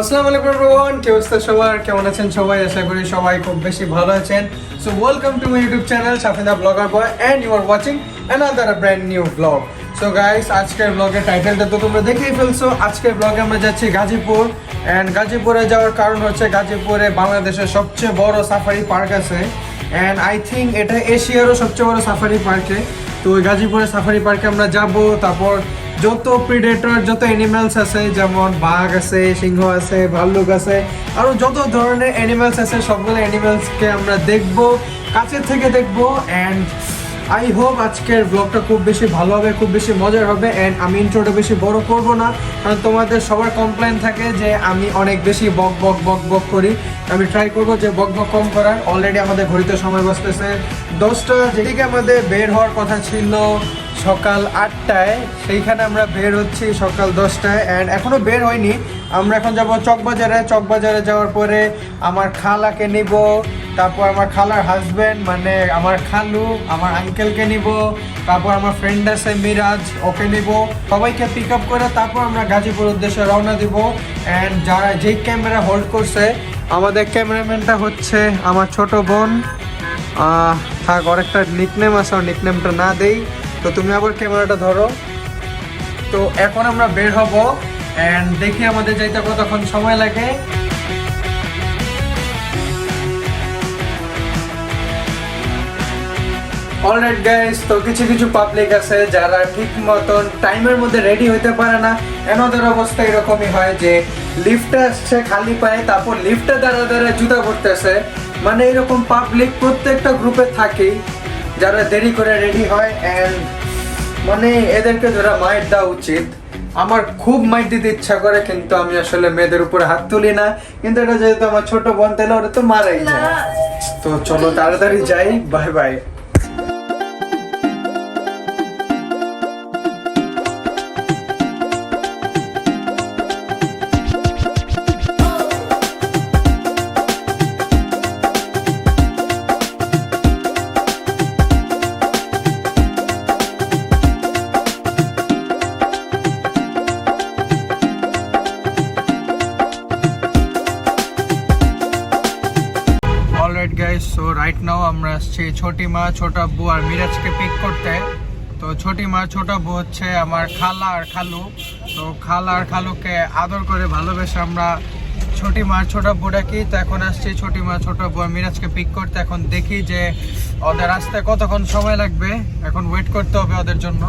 আসসালামু আলাইকুম এভরিওয়ান কি অবস্থা সবার? কেমন আছেন সবাই? আশা করি সবাই খুব বেশি ভালো আছেন। So welcome to my YouTube channel Safina vlogger boy and you are watching another brand new vlog so guys আজকের ব্লগের টাইটেলটা তো তোমরা দেখেই ফেলছো। আজকের ব্লগে আমরা যাচ্ছি গাজীপুর। এন্ড গাজীপুরে যাওয়ার কারণ হচ্ছে গাজীপুরে বাংলাদেশের সবচেয়ে বড় সাফারি পার্ক আছে। এন্ড আই থিঙ্ক এটা এশিয়ারও সবচেয়ে বড় সাফারি পার্কে তো ওই গাজীপুরে সাফারি পার্কে আমরা যাব, তারপর যত প্রিডেটর যত অ্যানিমালস আছে, যেমন বাঘ আছে, সিংহ আছে, ভাল্লুক আছে, আরও যত ধরনের অ্যানিমালস আছে সবগুলো অ্যানিমালসকে আমরা দেখব কাছের থেকে দেখব অ্যান্ড আই হোপ আজকের ব্লগটা খুব বেশি ভালো হবে, খুব বেশি মজার হবে অ্যান্ড আমি ইন্ট্রোটা বেশি বড় করব না, কারণ তোমাদের সবার কমপ্লেন থাকে যে আমি অনেক বেশি বক বক বক বক করি। আমি ট্রাই করব যে বক বক কম করার। অলরেডি আমাদের ঘড়িতে সময় বসতেছে দশটা যেদিকে আমাদের বের হওয়ার কথা ছিল সকাল আটটায়, সেইখানে আমরা বের হচ্ছি সকাল দশটায় অ্যান্ড এখনও বের হয়নি আমরা এখন যাব চকবাজারে। চকবাজারে যাওয়ার পরে আমার খালাকে নিব, তারপর আমার খালার হাজব্যান্ড মানে আমার খালু, আমার আঙ্কেলকে নিব, তারপর আমার ফ্রেন্ড আছে মিরাজ, ওকে নিব, সবাইকে পিক আপ করে তারপর আমরা গাজীপুর উদ্দেশ্যে রওনা দিব। অ্যান্ড যারা যেই ক্যামেরা হোল্ড করছে, আমাদের ক্যামেরাম্যানটা হচ্ছে আমার ছোট বোন। থাক একটা নিকনেম আছে নিকনেমটা না দেই। তো তুমি আবার ক্যামেরাটা ধরো। তো এখন আমরা বের হব এন্ড দেখি আমাদের যাইতে কতক্ষণ সময় লাগে। গাইস তো কিছু কিছু পাবলিক আছে যারা ঠিক মতন টাইমের মধ্যে রেডি হইতে পারে না। এনাদের অবস্থা এরকমই হয় যে লিফটে আসছে, খালি পায়ে, তারপর লিফটে দাঁড়া দাঁড়া জুতা করতেছে মানে এরকম পাবলিক প্রত্যেকটা গ্রুপে থাকেই। যারা দেরি করে রেডি হয় অ্যান্ড মানে এদেরকে যারা মাইট দেওয়া উচিত আমার খুব মাইট দিতে ইচ্ছা করে কিন্তু আমি আসলে মেয়েদের উপরে হাত তুলি না। কিন্তু এটা যেহেতু আমার ছোট বোন তাহলে ওরা তো মারাই যায় তো চলো তাড়াতাড়ি যাই। বাই বাই ছোটি মা, ছোট আব্বু আর মিরাজকে পিক করতে। তো ছোটি মা, ছোট আব্বু হচ্ছে আমার খালা আর খালু। তো খালা আর খালুকে আদর করে ভালোবেসে আমরা ছোটি মা, ছোট আব্বু ডাকি। তো এখন আসছি ছোটি মা, ছোট আব্বু আর মিরাজকে পিক করতে। এখন দেখি যে ওদের আসতে কতক্ষণ সময় লাগবে। এখন ওয়েট করতে হবে ওদের জন্য।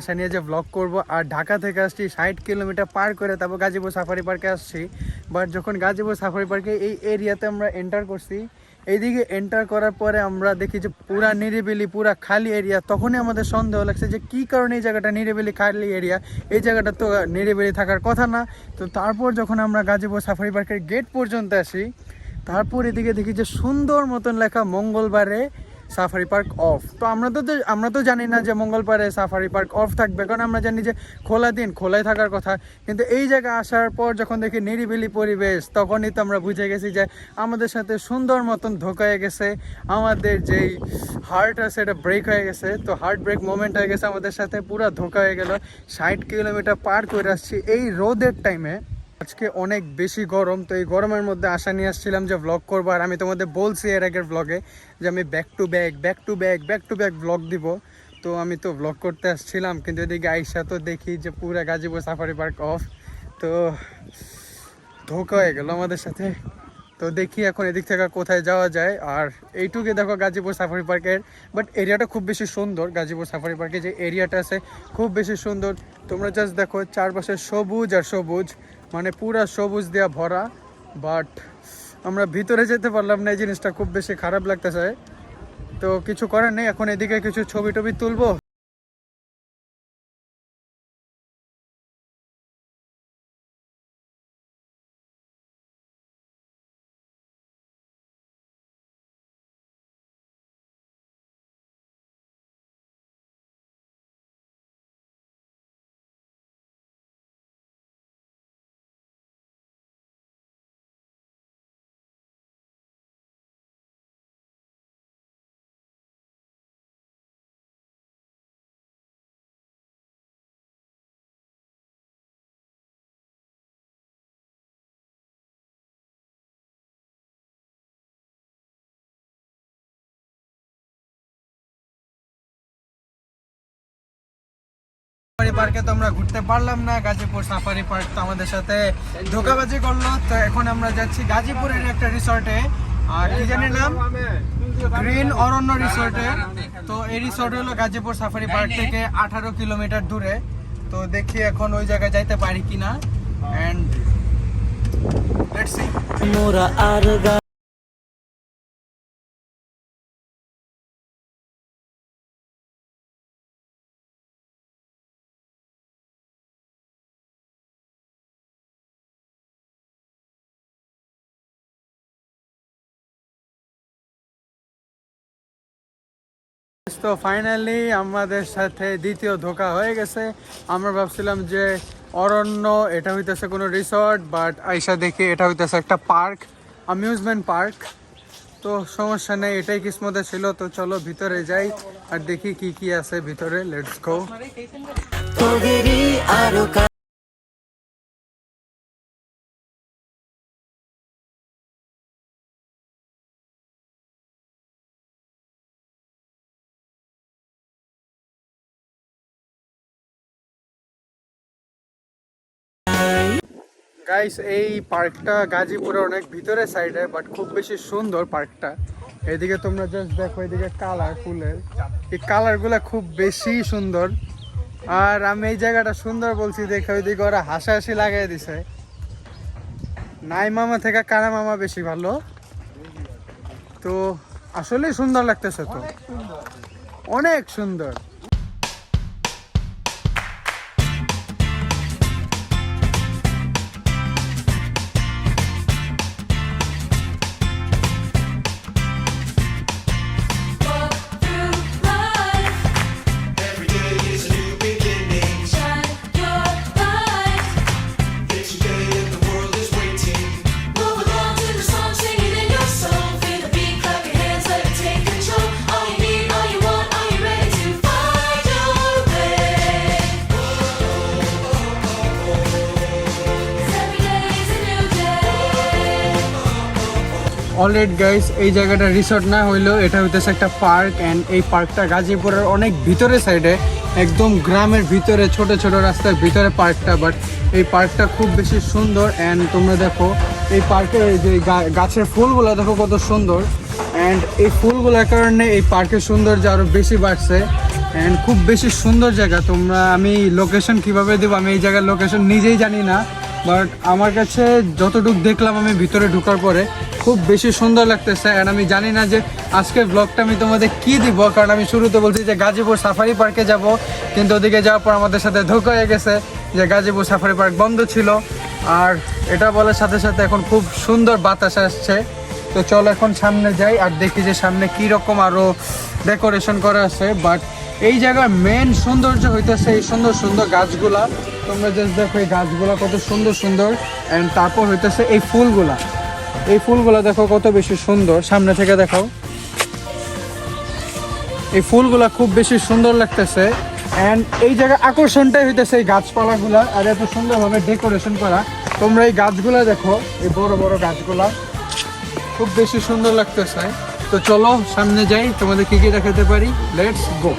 আসা নিয়ে যে ব্লগ করব, আর ঢাকা থেকে আসছি ষাট কিলোমিটার পার করে তারপর গাজীপুর সাফারি পার্কে আসছি। বাট যখন গাজীপুর সাফারি পার্কে এই এরিয়াতে আমরা এন্টার করছি, এইদিকে এন্টার করার পরে আমরা দেখি যে পুরা নিরিবিলি, পুরা খালি এরিয়া তখনই আমাদের সন্দেহ লাগছে যে কী কারণে এই জায়গাটা নিরিবিলি, খালি এরিয়া এই জায়গাটা তো নিরিবিলি থাকার কথা না। তো তারপর যখন আমরা গাজীপুর সাফারি পার্কের গেট পর্যন্ত আসি, তারপর এদিকে দেখি যে সুন্দর মতন লেখা মঙ্গলবারে সাফারি পার্ক অফ তো আমরা তো আমরা তো জানি না যে মঙ্গলবারে সাফারি পার্ক অফ থাকবে। কারণ আমরা জানি যে খোলা দিন, খোলাই থাকার কথা। কিন্তু এই জায়গায় আসার পর যখন দেখি নিরিবিলি পরিবেশ, তখনই তো আমরা বুঝে গেছি যে আমাদের সাথে সুন্দর মতন ধোকা হয়ে গেছে। আমাদের যেই হার্ট আছে, এটা ব্রেক হয়ে গেছে। তো হার্ট ব্রেক মোমেন্ট হয়ে গেছে আমাদের সাথে। পুরো ধোকা হয়ে গেল। ষাট কিলোমিটার পার করে আসছি। এই রোদের টাইমে আজকে অনেক বেশি গরম, তো এই গরমের মধ্যে আশা নিয়ে আসছিলাম যে ব্লগ করব। আর আমি তোমাদের বলছি এর আগের ব্লগে যে আমি back to back back to back back to back vlog দিব। তো আমি তো ব্লগ করতে আসছিলাম, কিন্তু এদিকে আইসা তো দেখি যে পুরো গাজীপুর সাফারি পার্ক অফ তো ধোকা হয়ে গেল আমাদের সাথে। তো দেখি এখন এদিক থেকে কোথায় যাওয়া যায়। আর এইটুকু দেখো গাজীপুর সাফারি পার্কের বাট এরিয়াটা খুব বেশি সুন্দর, গাজীপুর সাফারি পার্কে যে এরিয়াটা আছে, খুব বেশি সুন্দর। তোমরা জাস্ট দেখো চারপাশে সবুজ আর সবুজ। মানে পুরা সবুজ দেওয়া ভরা বাট আমরা ভিতরে যেতে পারলাম না, এই জিনিসটা খুব বেশি খারাপ লাগতেছে। তো কিছু করার নেই, এখন এদিকে কিছু ছবি টবি তুলবো। পার্কে আমরা ঘুরতে পারলাম না, গাজীপুর সাফারি পার্ক আমাদের সাথে ধোকাবাজি করল। তো এখন আমরা যাচ্ছি গাজীপুরের একটা রিসর্টে। আর কি জানি নাম? গ্রিন তো এই রিসর্ট হলো গাজীপুর সাফারি পার্ক থেকে আঠারো কিলোমিটার দূরে। তো দেখি এখন ওই জায়গায় যাইতে পারি কিনা। অ্যান্ড লেটস সি তো ফাইনালি আমাদের সাথে দ্বিতীয় ধোকা হয়ে গেছে। আমরা ভাবছিলাম যে অরণ্য, এটা হইতেছে কোনো রিসর্ট বাট আইসা দেখি এটা হইতেছে একটা পার্ক অ্যামিউজমেন্ট পার্ক তো সমস্যা নেই, এটাই কিসমতে ছিল, তো চলো ভিতরে যাই আর দেখি কি কি আছে ভিতরে লেটস গো গাইস এই পার্কটা গাজীপুরে অনেক ভিতরে সাইডে বাট খুব বেশি সুন্দর পার্কটা এদিকে তোমরা জাস্ট দেখো, এদিকে কালার ফুলের। এই কালারগুলো খুব বেশি সুন্দর। আর আমি এই জায়গাটা সুন্দর বলছি, দেখে ওইদিকে ওরা হাসাহাসি লাগাই দিছে। নাই মামা থেকে কানা মামা বেশি ভালো। তো আসলেই সুন্দর লাগতেছে তো। অনেক সুন্দর। অলরেড গাইস এই জায়গাটা রিসর্ট না হইলেও এটা হইতেছে একটা পার্ক অ্যান্ড এই পার্কটা গাজীপুরের অনেক ভিতরে সাইডে একদম গ্রামের ভিতরে, ছোট ছোট রাস্তার ভিতরে পার্কটা বাট এই পার্কটা খুব বেশি সুন্দর অ্যান্ড তোমরা দেখো, এই পার্কের যে গাছের ফুলগুলো দেখো কত সুন্দর অ্যান্ড এই ফুলগুলোর কারণে এই পার্কের সৌন্দর্য আরও বেশি বাড়ছে অ্যান্ড খুব বেশি সুন্দর জায়গা। তোমরা আমি লোকেশন কীভাবে দেবো? আমি এই জায়গার লোকেশন নিজেই জানি না। বাট আমার কাছে যতটুকু দেখলাম আমি ভিতরে ঢোকার পরে, খুব বেশি সুন্দর লাগতেছে। অ্যান্ড আমি জানি না যে আজকের ব্লগটা আমি তোমাদের কি দিব, কারণ আমি শুরুতে বলছি যে গাজীপুর সাফারি পার্কে যাব, কিন্তু ওদিকে যাওয়ার পর আমাদের সাথে ধোকা হয়ে গেছে যে গাজীপুর সাফারি পার্ক বন্ধ ছিল। আর এটা বলার সাথে সাথে এখন খুব সুন্দর বাতাস আসছে। তো চলো এখন সামনে যাই আর দেখি যে সামনে কি রকম আরও ডেকোরেশন করা আছে বাট এই জায়গার মেন সৌন্দর্য হইতেছে এই সুন্দর সুন্দর গাছগুলা। তোমরা জাস্ট দেখো এই গাছগুলা কত সুন্দর সুন্দর। অ্যান্ড তারপর হইতেছে এই ফুলগুলা। এই ফুলগুলা দেখো কত বেশি সুন্দর। সামনে থেকে দেখো। এই ফুলগুলা খুব বেশি সুন্দর লাগতেছে। অ্যান্ড এই জায়গায় আকর্ষণটাই হইতেছে এই গাছপালাগুলা আর এত সুন্দরভাবে ডেকোরেশন করা। তোমরা এই গাছগুলা দেখো, এই বড় বড় গাছগুলা। খুব বেশি সুন্দর লাগতেছে। তো চলো সামনে যাই, তোমাদের কি কি দেখাতে পারি? লেটস গো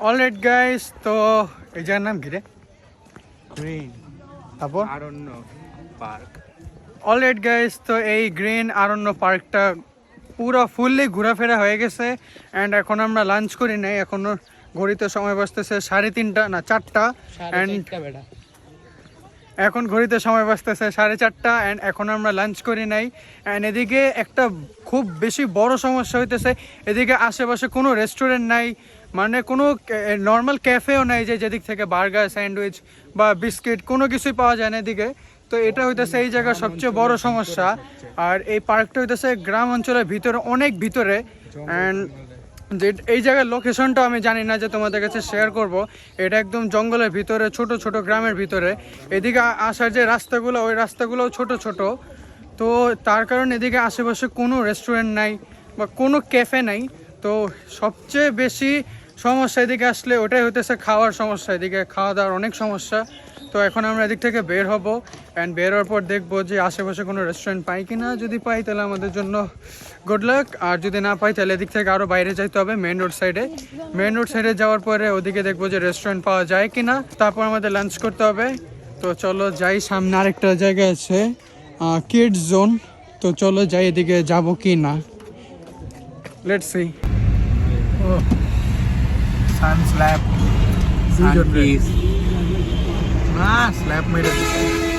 অলরেড গাইস তো এই জায়গার নাম কি রে? গ্রিন তারপর? আরণ্য পার্ক অলরেড গাইস তো এই গ্রিন আরণ্য পার্কটা পুরো ফুললি ঘোরাফেরা হয়ে গেছে অ্যান্ড এখন আমরা লাঞ্চ করি নাই এখনও ঘড়িতে সময় বাজতেছে সাড়ে তিনটা না চারটা অ্যান্ড এখন ঘড়িতে সময় বাজতেছে সাড়ে চারটা অ্যান্ড এখন আমরা লাঞ্চ করি নাই অ্যান্ড এদিকে একটা খুব বেশি বড় সমস্যা হইতেছে এদিকে আশেপাশে কোনো রেস্টুরেন্ট নাই মানে কোনো নর্মাল ক্যাফেও নেই যে যেদিক থেকে বার্গার স্যান্ডউইচ বা বিস্কিট কোনো কিছুই পাওয়া যায় না এদিকে। তো এটা হইতেছে এই জায়গার সবচেয়ে বড় সমস্যা। আর এই পার্কটা হইতেছে গ্রাম অঞ্চলের ভিতরে, অনেক ভিতরে। অ্যান্ড যে এই জায়গার লোকেশনটা আমি জানি না যে তোমাদের কাছে শেয়ার করব। এটা একদম জঙ্গলের ভিতরে, ছোট ছোট গ্রামের ভিতরে। এদিকে আসার যে রাস্তাগুলো, ওই রাস্তাগুলোও ছোট ছোট। তো তার কারণে এদিকে আশেপাশে কোনো রেস্টুরেন্ট নাই বা কোনো ক্যাফে নাই। তো সবচেয়ে বেশি সমস্যা এদিকে আসলে ওটাই হতেছে খাওয়ার সমস্যা, এদিকে খাওয়া দাওয়ার অনেক সমস্যা। তো এখন আমরা এদিক থেকে বের হব অ্যান্ড বের হওয়ার পর দেখব যে আশেপাশে কোনো রেস্টুরেন্ট পাই কি না যদি পাই তাহলে আমাদের জন্য গুড লাক আর যদি না পাই তাহলে এদিক থেকে আরও বাইরে যাইতে হবে মেন রোড সাইডে মেন রোড সাইডে যাওয়ার পরে ওদিকে দেখব যে রেস্টুরেন্ট পাওয়া যায় কি না তারপর আমাদের লাঞ্চ করতে হবে। তো চলো যাই, সামনে আরেকটা জায়গা আছে কিডস জোন তো চলো যাই এদিকে যাব কি না let's see sun slap. sun piece. Ah, slap made.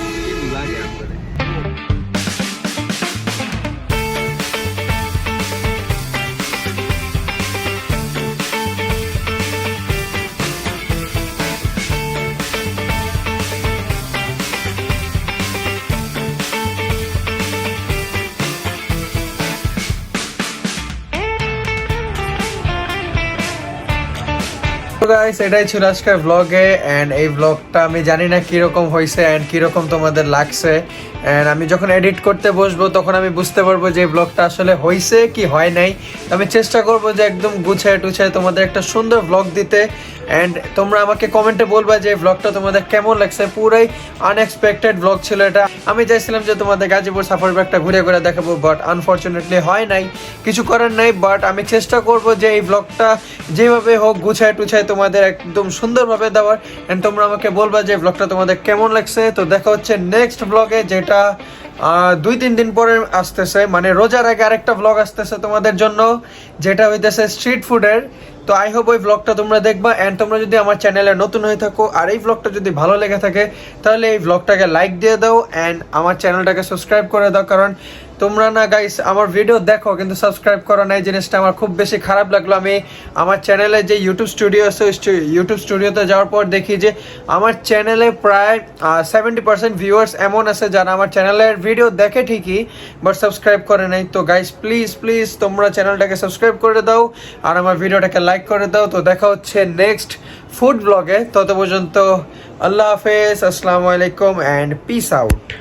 Guys এটাই ছিল আজকের ব্লগে অ্যান্ড এই ব্লগটা আমি জানি না কীরকম হয়েছে অ্যান্ড কীরকম তোমাদের লাগছে। অ্যান্ড আমি যখন এডিট করতে বসবো, তখন আমি বুঝতে পারব যে এই ব্লগটা আসলে হয়েছে কি হয় নাই। আমি চেষ্টা করব যে একদম গুছায় টুছায় তোমাদের একটা সুন্দর ব্লগ দিতে। অ্যান্ড তোমরা আমাকে কমেন্টে বলবা যে ব্লগটা তোমাদের কেমন লাগছে? পুরাই আনএক্সপেক্টেড ব্লগ ছিল এটা। আমি চাইছিলাম যে তোমাদের গাজীপুর সাফার ব্যাগটা ঘুরে ঘুরে দেখাবো বাট আনফর্চুনেটলি হয় নাই। কিছু করার নাই বাট আমি চেষ্টা করব যে এই ব্লগটা যেভাবে হোক গুছায় টুছায় তোমাদের একদম সুন্দরভাবে দেওয়ার। অ্যান্ড তোমরা আমাকে বলবা যে ব্লগটা তোমাদের কেমন লাগছে। তো দেখা হচ্ছে নেক্সট ব্লগে যেটা দুই তিন দিন পরে আসতেছে। মানে রোজার আগে আরেকটা ব্লগ আসতেছে তোমাদের জন্য, যেটা হইতেছে স্ট্রিট ফুডের তো আই হোপ ওই ব্লগটা তোমরা দেখবা অ্যান্ড তোমরা যদি আমার চ্যানেলে নতুন হয়ে থাকো আর এই ব্লগটা যদি ভালো লেগে থাকে, তাহলে এই ব্লগটাকে লাইক দিয়ে দাও অ্যান্ড আমার চ্যানেলটাকে সাবস্ক্রাইব করে দাও, কারণ তোমরা না গাইস আমার ভিডিও দেখো, কিন্তু সাবস্ক্রাইব করো না, এই জিনিসটা আমার খুব বেশি খারাপ লাগল। আমি আমার চ্যানেলে যে ইউটিউব স্টুডিও আছে ইউটিউব স্টুডিওতে যাওয়ার পর দেখি যে আমার চ্যানেলে প্রায় সেভেন্টি পার্সেন্ট ভিউয়ার্স এমন আছে যারা আমার চ্যানেলের ভিডিও দেখে ঠিকই বাট সাবস্ক্রাইব করে নাই। তো গাইস প্লিজ প্লিজ তোমরা চ্যানেলটাকে সাবস্ক্রাইব করে দাও, আর আমার ভিডিওটাকে লাইক করে দাও। তো, দেখা হচ্ছে নেক্সট ফুড ব্লগে তত পর্যন্ত আল্লাহ হাফেজ, আসসালামু আলাইকুম অ্যান্ড পিস আউট